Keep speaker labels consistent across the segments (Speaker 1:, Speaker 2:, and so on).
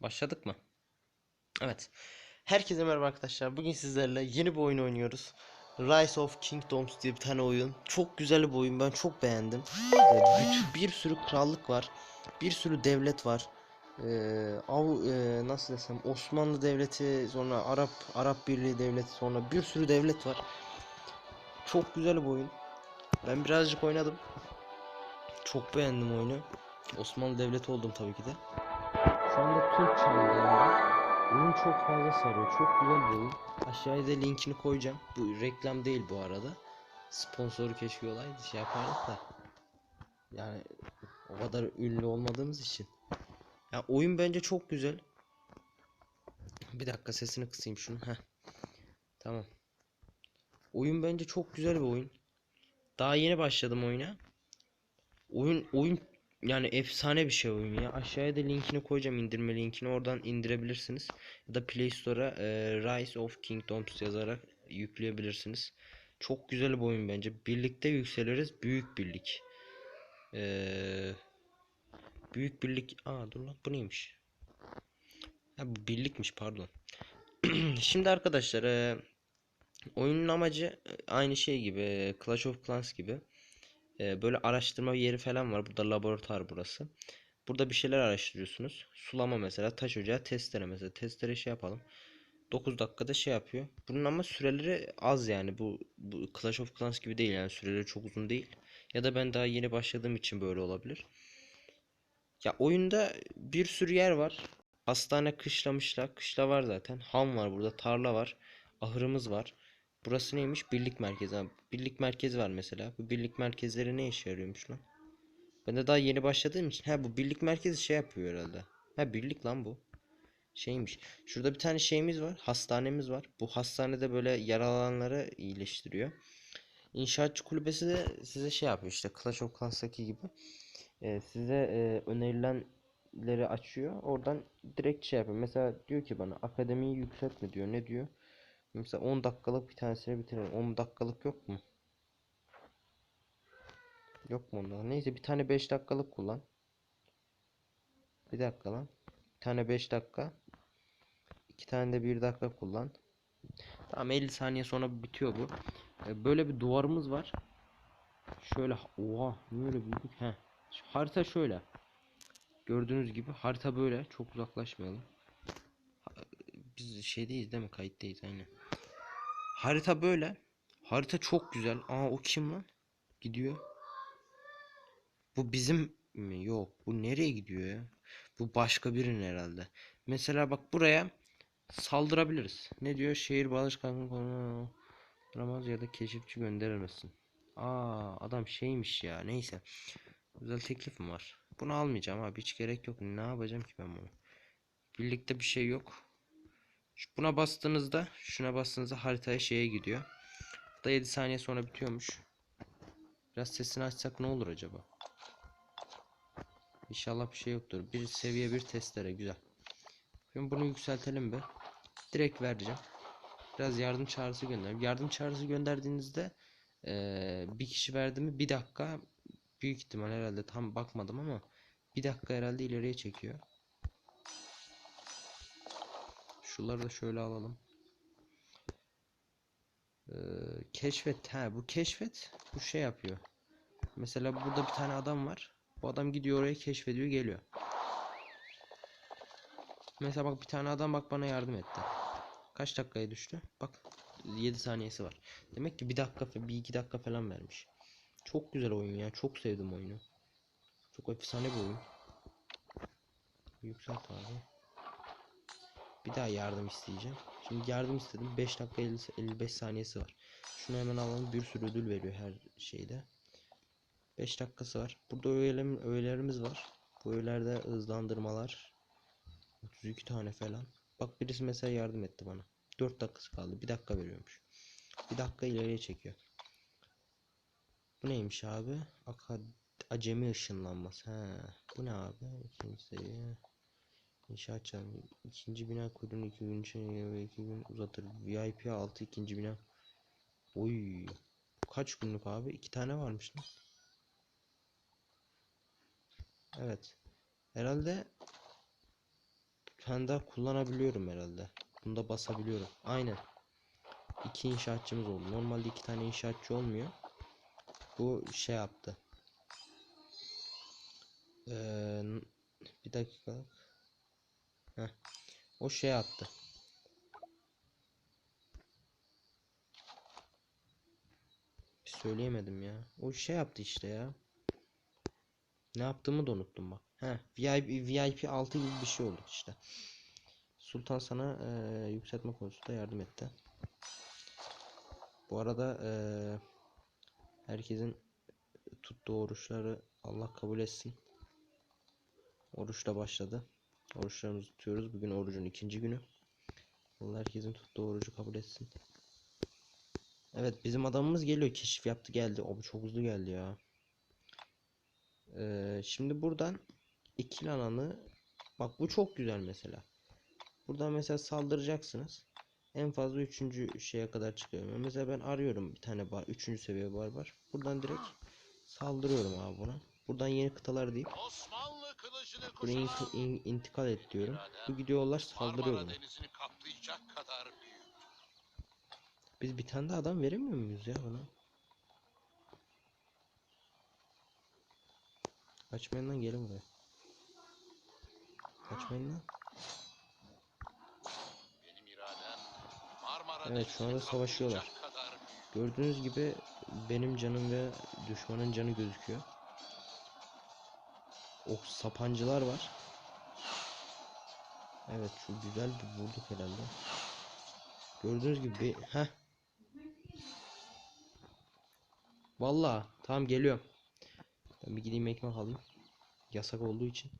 Speaker 1: Başladık mı? Evet. Herkese merhaba arkadaşlar. Bugün sizlerle yeni bir oyun oynuyoruz. Rise of Kingdoms diye bir tane oyun. Çok güzel bir oyun. Ben çok beğendim. Ee, bütün bir sürü krallık var. Bir sürü devlet var. Ee, av e, nasıl desem Osmanlı devleti, sonra Arap Arap Birliği devleti, sonra bir sürü devlet var. Çok güzel bir oyun. Ben birazcık oynadım. Çok beğendim oyunu. Osmanlı devleti oldum tabii ki de. Anda Türk çağındayım. Oyun çok fazla sarıyor. Çok güzel bir oyun. Aşağıya da linkini koyacağım. Bu reklam değil bu arada. Sponsoru keşke olaydı şey yapardık da. Yani o kadar ünlü olmadığımız için. Ya oyun bence çok güzel. Bir dakika sesini kısayım şunu. Heh. Tamam. Oyun bence çok güzel bir oyun. Daha yeni başladım oyuna. Oyun oyun yani efsane bir şey oyun ya. Aşağıya da linkini koyacağım indirme linkini. Oradan indirebilirsiniz. Ya da Play Store'a e, Rise of Kingdoms yazarak yükleyebilirsiniz. Çok güzel bir oyun bence. Birlikte yükseliriz. Büyük birlik. Ee, büyük birlik. Aa dur lan bu neymiş? Ha bu birlikmiş pardon. Şimdi arkadaşlar e, oyunun amacı e, aynı şey gibi e, Clash of Clans gibi. Ee, böyle araştırma yeri falan var. Burada laboratuvar burası. Burada bir şeyler araştırıyorsunuz. Sulama mesela, taş ocağı, testere mesela. Testere şey yapalım. 9 dakikada şey yapıyor. Bunun ama süreleri az yani. Bu, bu Clash of Clans gibi değil yani. Süreleri çok uzun değil. Ya da ben daha yeni başladığım için böyle olabilir. Ya oyunda bir sürü yer var. Hastane kışlamışlar. Kışla var zaten. Han var burada. Tarla var. Ahırımız var. Burası neymiş? Birlik merkezi. Ha, birlik merkezi var mesela. Bu birlik merkezleri ne işe yarıyormuş lan? Ben de daha yeni başladığım için. Ha bu birlik merkezi şey yapıyor herhalde. Ha birlik lan bu. Şeymiş. Şurada bir tane şeyimiz var. Hastanemiz var. Bu hastanede böyle yaralananları iyileştiriyor. İnşaatçı kulübesi de size şey yapıyor işte Clash of Clans'taki gibi. Ee, size e, önerilenleri açıyor. Oradan direkt şey yapıyor. Mesela diyor ki bana akademiyi yükseltme diyor. Ne diyor? Mesela 10 dakikalık bir tanesini bitirelim. 10 dakikalık yok mu? Yok mu onda? Neyse bir tane 5 dakikalık kullan. Bir dakika lan. Bir tane 5 dakika. İki tane de 1 dakika kullan. Tamam 50 saniye sonra bitiyor bu. Ee, Böyle bir duvarımız var. Şöyle oha niye öyle büyüdük? Heh. Şu harita şöyle. Gördüğünüz gibi harita böyle. Çok uzaklaşmayalım. Biz şeydeyiz değil mi? Kayıttayız aynen. Harita böyle. Harita çok güzel. Aa o kim lan? Gidiyor. Bu bizim mi? Yok. Bu nereye gidiyor ya? Bu başka birinin herhalde. Mesela bak buraya saldırabiliriz. Ne diyor? Şehir bağışkanlığı konu Ramaz ya da keşifçi gönderilmesin. Aa adam şeymiş ya. Neyse. Güzel teklif mi var? Bunu almayacağım abi. Hiç gerek yok. Ne yapacağım ki ben bunu? Birlikte bir şey yok. Buna bastığınızda, şuna bastığınızda haritaya şeye gidiyor. Da 7 saniye sonra bitiyormuş. Biraz sesini açsak ne olur acaba? İnşallah bir şey yoktur. Bir seviye bir testere güzel. Şimdi bunu yükseltelim bir. Direkt vereceğim. Biraz yardım çağrısı gönder. Yardım çağrısı gönderdiğinizde eee, bir kişi verdi mi bir dakika büyük ihtimal herhalde tam bakmadım ama bir dakika herhalde ileriye çekiyor. Şunları da şöyle alalım. Ee, keşfet. Ha bu keşfet bu şey yapıyor. Mesela burada bir tane adam var. Bu adam gidiyor oraya keşfediyor geliyor. Mesela bak bir tane adam bak bana yardım etti. Kaç dakikaya düştü? Bak 7 saniyesi var. Demek ki bir dakika bir iki dakika falan vermiş. Çok güzel oyun ya. Çok sevdim oyunu. Çok efsane bir oyun. Yükselt abi. Bir daha yardım isteyeceğim. Şimdi yardım istedim. 5 dakika 50, 55 saniyesi var. Şunu hemen alalım. Bir sürü ödül veriyor her şeyde. 5 dakikası var. Burada öğelerimiz, öğelerimiz var. Bu öğelerde hızlandırmalar. 32 tane falan. Bak birisi mesela yardım etti bana. 4 dakikası kaldı. 1 dakika veriyormuş. 1 dakika ileriye çekiyor. Bu neymiş abi? Aka acemi ışınlanması. He. Bu ne abi? İkinci seviye. İnşaat çağırıyor. İkinci bina kuyruğunu iki gün içinde ve iki gün uzatır. VIP 6 ikinci bina. Oy. Kaç günlük abi? İki tane varmış lan. Evet. Herhalde tane daha kullanabiliyorum herhalde. Bunda basabiliyorum. Aynen. İki inşaatçımız oldu. Normalde iki tane inşaatçı olmuyor. Bu şey yaptı. Ee, bir dakika. Heh. O şey yaptı. Bir söyleyemedim ya. O şey yaptı işte ya. Ne yaptığımı da unuttum bak. He, VIP VIP 6 gibi bir şey oldu işte. Sultan sana eee, yükseltme konusunda yardım etti. Bu arada eee, herkesin tuttuğu oruçları Allah kabul etsin. Oruçla başladı. Oruçlarımızı tutuyoruz. Bugün orucun ikinci günü. Allah herkesin tuttuğu orucu kabul etsin. Evet bizim adamımız geliyor. Keşif yaptı geldi. O çok hızlı geldi ya. Ee, şimdi buradan ikili alanı bak bu çok güzel mesela. Buradan mesela saldıracaksınız. En fazla üçüncü şeye kadar çıkıyor. Mesela ben arıyorum bir tane bar, üçüncü seviye bar var. Buradan direkt saldırıyorum abi buna. Buradan yeni kıtalar deyip buraya inti- in- intikal et diyorum. Bu gidiyorlar saldırıyor buna. Biz bir tane de adam veremiyor muyuz ya buna? Kaçmayın lan gelin buraya. Kaçmayın lan. Evet, şu anda savaşıyorlar. Gördüğünüz gibi benim canım ve düşmanın canı gözüküyor. Ok sapancılar var. Evet şu güzel bir vurduk herhalde. Gördüğünüz gibi bir heh. Vallahi tamam geliyorum. Ben bir gideyim ekmek alayım. Yasak olduğu için.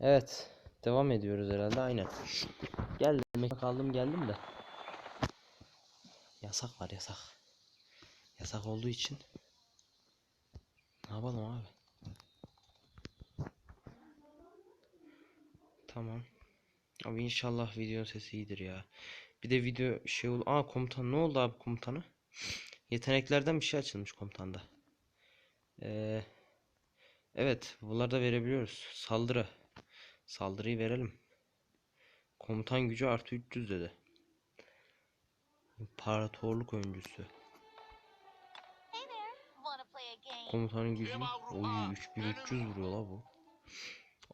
Speaker 1: Evet, devam ediyoruz herhalde aynen. Geldim ekmek aldım geldim de. Yasak var yasak. Yasak olduğu için. Ne yapalım abi? Tamam. Abi inşallah videonun sesi iyidir ya. Bir de video şey ol. Aa komutan ne oldu abi komutana? Yeteneklerden bir şey açılmış komutanda. Ee, evet bunları da verebiliyoruz. Saldırı. Saldırıyı verelim. Komutan gücü artı 300 dedi. İmparatorluk öncüsü. Komutanın gücü.
Speaker 2: Tüm Avrupa,
Speaker 1: Oy 3300 vuruyor la bu.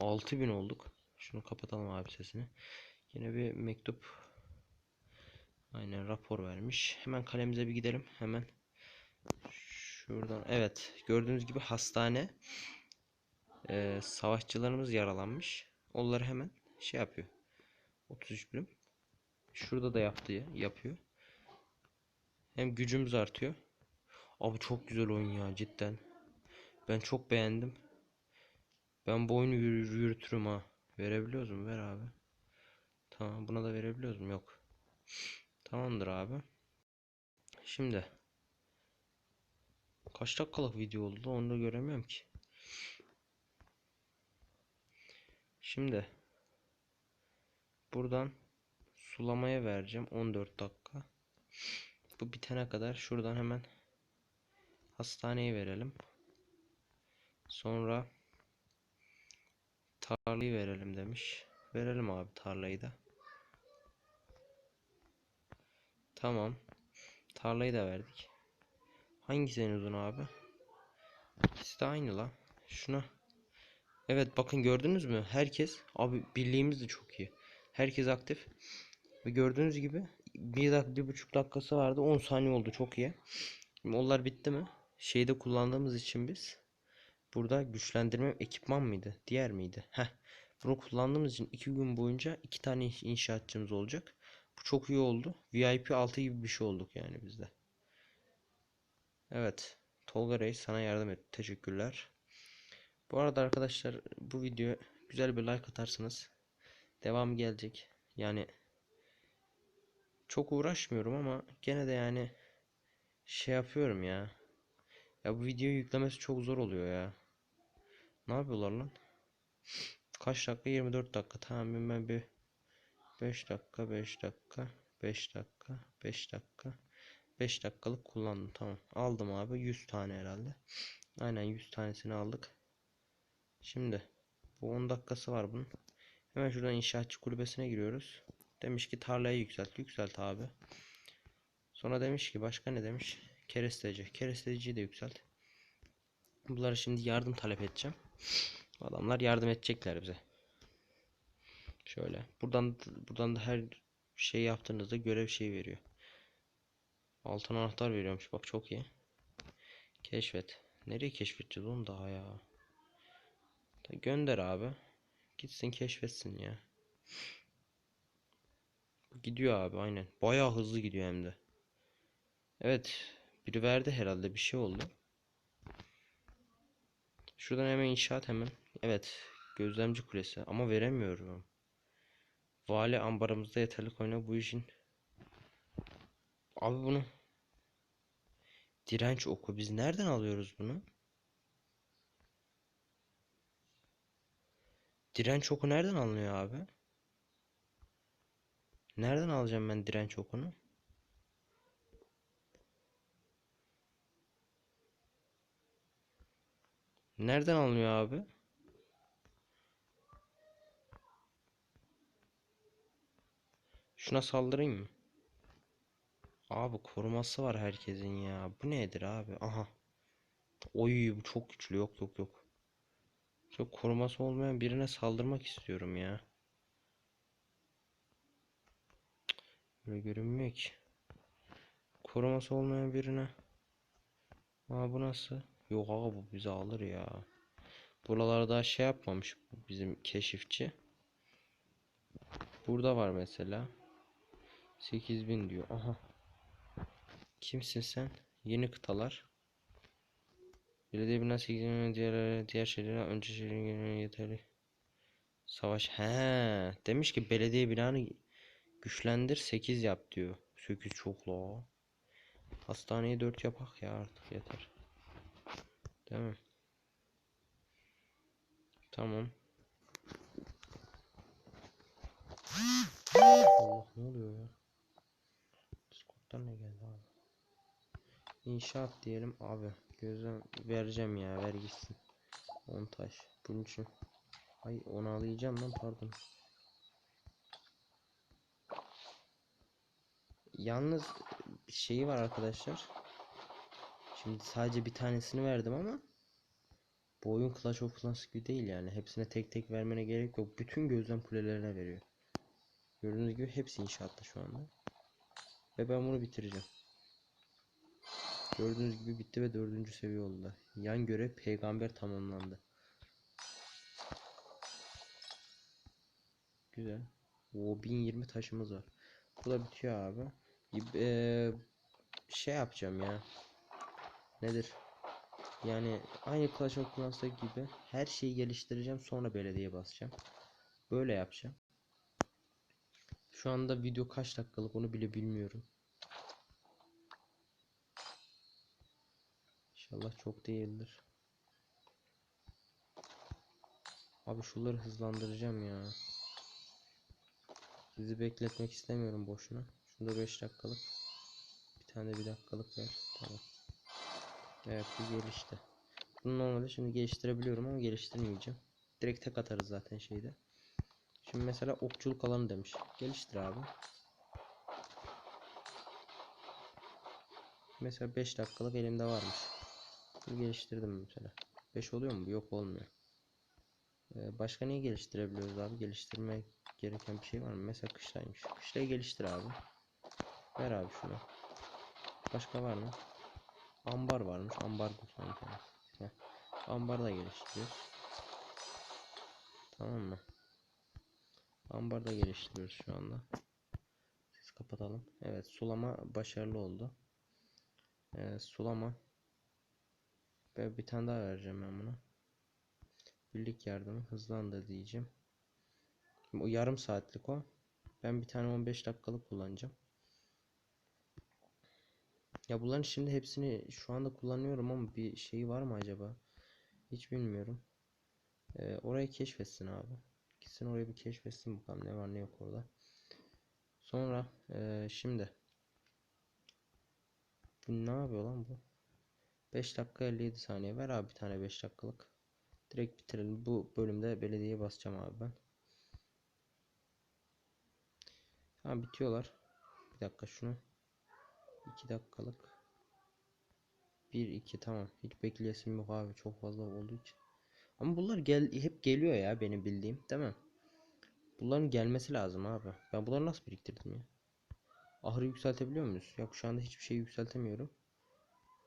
Speaker 1: 6000 olduk. Şunu kapatalım abi sesini. Yine bir mektup. Aynen rapor vermiş. Hemen kalemize bir gidelim. Hemen. Şuradan. Evet. Gördüğünüz gibi hastane. Ee, savaşçılarımız yaralanmış. Onları hemen şey yapıyor. 33 birim. Şurada da yaptığı yapıyor. Hem gücümüz artıyor. Abi çok güzel oyun ya cidden. Ben çok beğendim. Ben bu oyunu yürü- yürütürüm ha. Verebiliyoruz mu? Ver abi. Tamam buna da verebiliyoruz mu? Yok. Tamamdır abi. Şimdi. Kaç dakikalık video oldu onu da göremiyorum ki. Şimdi. Buradan sulamaya vereceğim 14 dakika. Bu bitene kadar şuradan hemen hastaneye verelim. Sonra tarlayı verelim demiş. Verelim abi tarlayı da. Tamam. Tarlayı da verdik. Hangisi en uzun abi? İkisi de aynı la. Şuna. Evet bakın gördünüz mü? Herkes abi birliğimiz de çok iyi. Herkes aktif. Ve gördüğünüz gibi bir dak bir buçuk dakikası vardı. 10 saniye oldu çok iyi. Şimdi onlar bitti mi? Şeyde kullandığımız için biz burada güçlendirme ekipman mıydı? Diğer miydi? Heh. Bunu kullandığımız için 2 gün boyunca 2 tane inşaatçımız olacak. Bu çok iyi oldu. VIP 6 gibi bir şey olduk yani bizde. Evet. Tolga Reis sana yardım etti. Teşekkürler. Bu arada arkadaşlar bu video güzel bir like atarsınız. Devam gelecek. Yani çok uğraşmıyorum ama gene de yani şey yapıyorum ya. Ya bu videoyu yüklemesi çok zor oluyor ya. Ne yapıyorlar lan? Kaç dakika? 24 dakika. Tamam ben- bir 5 dakika, 5 dakika, 5 dakika, 5 dakika. 5 dakikalık kullandım. Tamam. Aldım abi 100 tane herhalde. Aynen 100 tanesini aldık. Şimdi Bu 10 dakikası var bunun. Hemen şuradan inşaatçı kulübesine giriyoruz. Demiş ki tarlayı yükselt. Yükselt abi. Sonra demiş ki başka ne demiş? Keresteci. Keresteciyi de yükselt. Bunları şimdi yardım talep edeceğim. Adamlar yardım edecekler bize. Şöyle. Buradan buradan da her şey yaptığınızda görev şey veriyor. Altın anahtar veriyormuş. Bak çok iyi. Keşfet. Nereye keşfedeceğiz onu daha ya? Da Gönder abi. Gitsin keşfetsin ya. Gidiyor abi aynen. Bayağı hızlı gidiyor hem de. Evet. Biri verdi herhalde bir şey oldu. Şuradan hemen inşaat hemen. Evet. Gözlemci kulesi. Ama veremiyorum. Vali ambarımızda yeterli oyna bu işin. Abi bunu. Direnç oku. Biz nereden alıyoruz bunu? Direnç oku nereden alınıyor abi? Nereden alacağım ben direnç okunu? Nereden alınıyor abi? Şuna saldırayım mı? Abi koruması var herkesin ya. Bu nedir abi? Aha. Oy bu çok güçlü. Yok yok yok. Çok koruması olmayan birine saldırmak istiyorum ya. Böyle görünmüyor ki. Koruması olmayan birine. Aa bu nasıl? Yok abi bu bizi alır ya. Buralarda şey yapmamış bizim keşifçi. Burada var mesela. 8000 diyor. Aha. Kimsin sen? Yeni kıtalar. Belediye binası 8000 diğer diğer şeylere önce şehrin gelmeye yeterli. Savaş. He, demiş ki belediye binanı güçlendir 8 yap diyor. 8 çok la. Hastaneyi 4 yapak ya artık yeter. Değil mi? Tamam. Allah ne oluyor ya? Discord'dan ne geldi abi? İnşaat diyelim abi. Gözlem vereceğim ya ver gitsin. 10 taş. Bunun için. Ay onu alacağım lan pardon. Yalnız bir şeyi var arkadaşlar. Şimdi sadece bir tanesini verdim ama bu oyun Clash of Clans gibi değil yani. Hepsine tek tek vermene gerek yok. Bütün gözlem kulelerine veriyor. Gördüğünüz gibi hepsi inşaatta şu anda. Ve ben bunu bitireceğim. Gördüğünüz gibi bitti ve dördüncü seviye oldu. Yan görev peygamber tamamlandı. Güzel. O 1020 taşımız var. Bu da bitiyor abi. Eee, şey yapacağım ya. Nedir? Yani aynı Clash of Clans'ta gibi her şeyi geliştireceğim sonra belediye basacağım. Böyle yapacağım. Şu anda video kaç dakikalık onu bile bilmiyorum. İnşallah çok değildir. Abi şunları hızlandıracağım ya. Sizi bekletmek istemiyorum boşuna. Şunda 5 dakikalık. Bir tane bir dakikalık ver. Tamam. Evet bu gelişti. Bunu normalde şimdi geliştirebiliyorum ama geliştirmeyeceğim. Direkt tek atarız zaten şeyde. Şimdi mesela okçuluk alanı demiş. Geliştir abi. Mesela 5 dakikalık elimde varmış. Bunu geliştirdim mesela. 5 oluyor mu? Yok olmuyor. Ee, başka neyi geliştirebiliyoruz abi? Geliştirmek gereken bir şey var mı? Mesela kışlaymış. Kışlayı geliştir abi. Ver abi şunu. Başka var mı? Ambar varmış. Ambar. Heh. Ambar da geliştiriyoruz. Tamam mı? Ambar da geliştiriyoruz şu anda. Siz kapatalım. Evet sulama başarılı oldu. Ee, sulama. Ve bir tane daha vereceğim ben buna. Birlik yardımı hızlandır diyeceğim. Şimdi o yarım saatlik o. Ben bir tane 15 dakikalık kullanacağım. Ya bunların şimdi hepsini şu anda kullanıyorum ama bir şey var mı acaba? Hiç bilmiyorum. Ee, orayı keşfetsin abi. Gitsin orayı bir keşfetsin bakalım ne var ne yok orada. Sonra ee, şimdi bu ne yapıyor lan bu? 5 dakika 57 saniye ver abi bir tane 5 dakikalık. Direkt bitirelim. Bu bölümde belediyeye basacağım abi ben. Tamam bitiyorlar. Bir dakika şunu. 2 dakikalık. 1 2 tamam. Hiç bekleyesim yok abi. Çok fazla olduğu için. Ama bunlar gel hep geliyor ya benim bildiğim, değil mi? Bunların gelmesi lazım abi. Ben bunları nasıl biriktirdim ya? Ahırı yükseltebiliyor muyuz? Yok şu anda hiçbir şey yükseltemiyorum.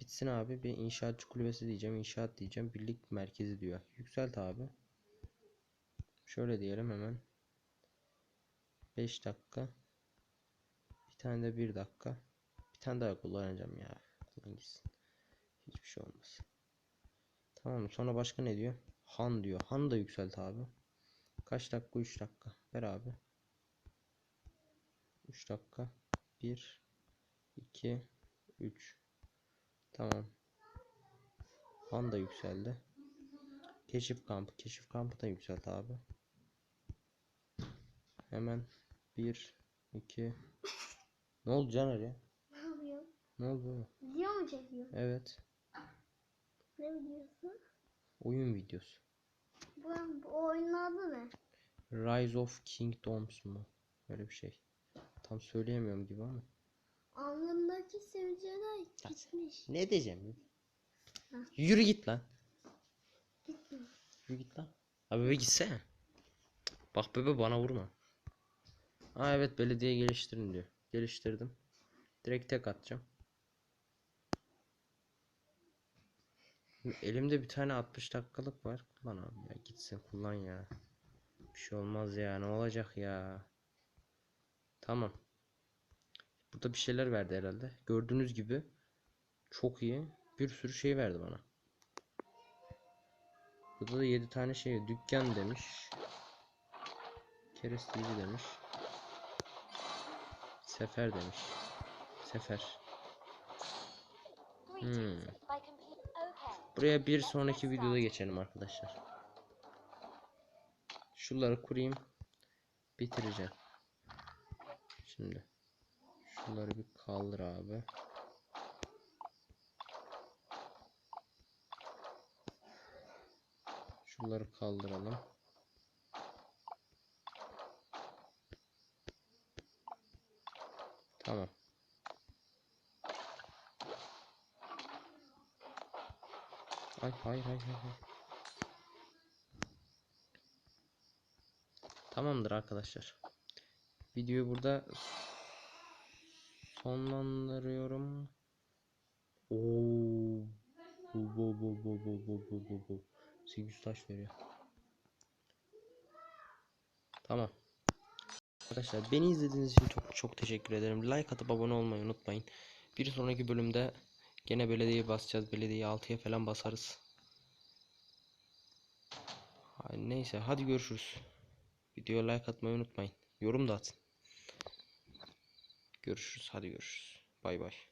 Speaker 1: Bitsin abi. Bir inşaatçı kulübesi diyeceğim. inşaat diyeceğim. Birlik merkezi diyor. Yükselt abi. Şöyle diyelim hemen. 5 dakika. Bir tane de 1 dakika. Tane daha kullanacağım ya. Kullan. Hiçbir şey olmaz. Tamam sonra başka ne diyor? Han diyor. Han da yükselt abi. Kaç dakika? 3 dakika. Ver abi. 3 dakika. 1 2 3 Tamam. Han da yükseldi. Keşif kampı. Keşif kampı da yükselt abi. Hemen 1 2 Ne oldu Caner ya?
Speaker 3: Ne
Speaker 1: oldu?
Speaker 3: Video mu çekiyorsun?
Speaker 1: Evet.
Speaker 3: Ne videosu?
Speaker 1: Oyun videosu.
Speaker 3: Bu, bu oyunun adı ne?
Speaker 1: Rise of Kingdoms mu? Öyle bir şey. Tam söyleyemiyorum gibi ama.
Speaker 3: Alnındaki sivilceler gitmiş.
Speaker 1: Ne diyeceğim?
Speaker 3: Ha.
Speaker 1: Yürü git lan.
Speaker 3: Gitme.
Speaker 1: Yürü git lan. Abi bebe gitsene. Bak bebe bana vurma. Aa evet belediye geliştirin diyor. Geliştirdim. Direkt tek atacağım. Elimde bir tane 60 dakikalık var. Kullan abi ya. Gitsin kullan ya. Bir şey olmaz ya. Ne olacak ya. Tamam. Burada bir şeyler verdi herhalde. Gördüğünüz gibi çok iyi. Bir sürü şey verdi bana. Burada da 7 tane şey dükkan demiş. Keresteci demiş. Sefer demiş. Sefer. Hmm. Buraya bir sonraki videoda geçelim arkadaşlar. Şunları kurayım. Bitireceğim. Şimdi. Şunları bir kaldır abi. Şunları kaldıralım. Tamam. Hayır hayır hayır. hayır. Tamamdır arkadaşlar. Videoyu burada sonlandırıyorum. Oo. Bu bu bu bu bu bu bu bu bu. 800 taş veriyor. Tamam. Arkadaşlar beni izlediğiniz için çok çok teşekkür ederim. Like atıp abone olmayı unutmayın. Bir sonraki bölümde gene belediyeye basacağız. Belediye 6'ya falan basarız. Neyse hadi görüşürüz. Videoya like atmayı unutmayın. Yorum da atın. Görüşürüz. Hadi görüşürüz. Bay bay.